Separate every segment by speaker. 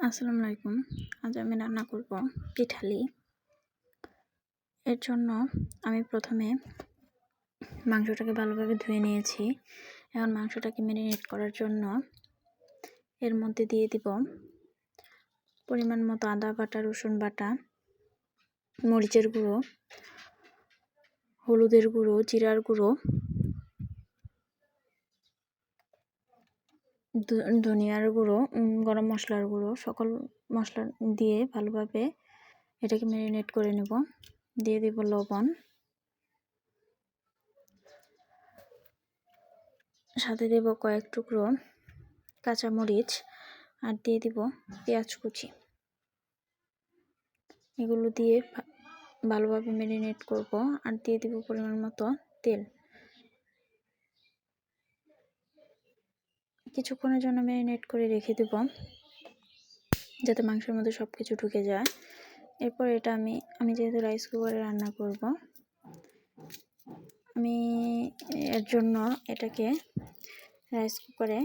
Speaker 1: আসসালামু আলাইকুম। আজ আমি রান্না করব পিঠালি। এর জন্য আমি প্রথমে মাংসটাকে ভালোভাবে ধুয়ে নিয়েছি। এখন মাংসটাকে ম্যারিনেট করার জন্য এর মধ্যে দিয়ে দিব পরিমাণ মতো আদা বাটা, রসুন বাটা, মরিচের গুঁড়ো, হলুদের গুঁড়ো, জিরার গুঁড়ো ধনিয়ার গুঁড়ো গরম মশলার গুঁড়ো, সকল মশলা দিয়ে ভালোভাবে এটাকে ম্যারিনেট করে নেব। দিয়ে দেব লবণ। সাথে দেব কয়েক টুকরো কাঁচামরিচ আর দিয়ে দিব পেঁয়াজ কুচি। এগুলো দিয়ে ভালোভাবে ম্যারিনেট করব আর দিয়ে দিব পরিমাণ মতো তেল। কিছুক্ষণের জন্য ম্যারিনেট করে রেখে দেব, যাতে মাংসের মধ্যে সব কিছু ঢুকে যায়। এরপর এটা আমি আমি যেহেতু রাইস কুকারে রান্না করব, আমি এর জন্য এটাকে রাইস কুকারে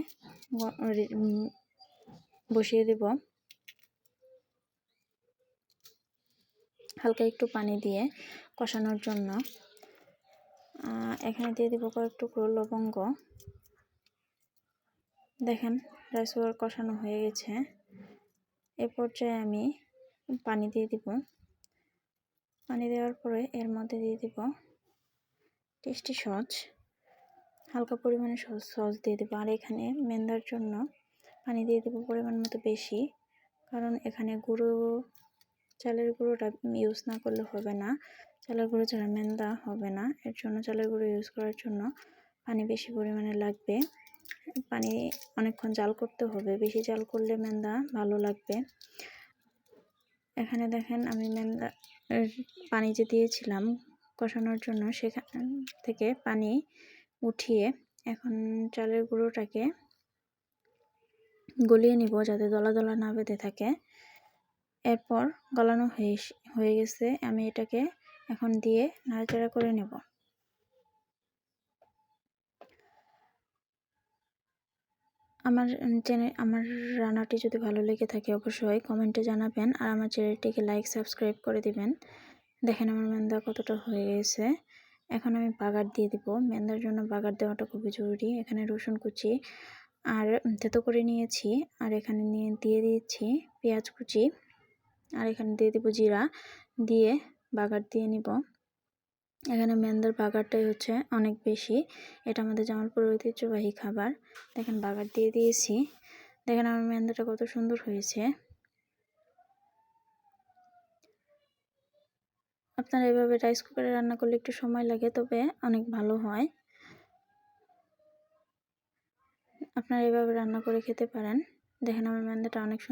Speaker 1: বসিয়ে দেব। হালকা একটু পানি দিয়ে কষানোর জন্য। এখানে দিয়ে দেবো কয়েক টুকরো লবঙ্গ। দেখেন রাইস কুকার কষানো হয়ে গেছে। এ পর্যায়ে আমি পানি দিয়ে দিব। পানি দেওয়ার পরে এর মধ্যে দিয়ে দিব টেস্টি সস হালকা পরিমাণে সস সস দিয়ে দেবো। আর এখানে মেন্দার জন্য পানি দিয়ে দেবো পরিমাণ মতো বেশি, কারণ এখানে গুঁড়ো, চালের গুঁড়োটা ইউজ না করলে হবে না। চালের গুঁড়ো ছাড়া মেন্দা হবে না। এর জন্য চালের গুঁড়ো ইউজ করার জন্য পানি বেশি পরিমাণে লাগবে। পানি অনেকক্ষণ জাল করতে হবে। বেশি জাল করলে মেন্দা ভালো লাগবে। এখানে দেখেন আমি মেন্দা পানি যে দিয়েছিলাম কষানোর জন্য সেখান থেকে পানি উঠিয়ে এখন চালের গুঁড়োটাকে গলিয়ে নিব যাতে দলা দলা না বেঁধে থাকে। এরপর গলানো হয়ে হয়ে গেছে। আমি এটাকে এখন দিয়ে নাড়াচাড়া করে নেব। আমার চ্যানেল আমার রান্নাটি যদি ভালো লেগে থাকে অবশ্যই কমেন্টে জানাবেন আর আমার চ্যানেলটিকে লাইক সাবস্ক্রাইব করে দিবেন। দেখেন আমার মেন্দা কতটা হয়ে গেছে। এখন আমি বাগার দিয়ে দিব। মেন্দার জন্য বাগার দেওয়াটা খুবই জরুরি। এখানে রসুন কুচি আর থেতো করে নিয়েছি আর এখানে নিয়ে, দিয়ে দিয়েছি পেঁয়াজ কুচি। আর এখানে দিয়ে দিব জিরা। দিয়ে বাগার দিয়ে নিব। এখানে মেন্দার বাগারটাই হচ্ছে অনেক বেশি। এটা আমাদের জামালপুর ঐতিহ্যবাহী খাবার। দেখেন বাগার দিয়ে দিয়েছি। দেখেন আমার মেন্দাটা কত সুন্দর হয়েছে। আপনারা এভাবে রাইস কুকারে রান্না করলে একটু সময় লাগে, তবে অনেক ভালো হয়। আপনারা এভাবে রান্না করে খেতে পারেন। দেখেন আমার মেন্দাটা অনেক সুন্দর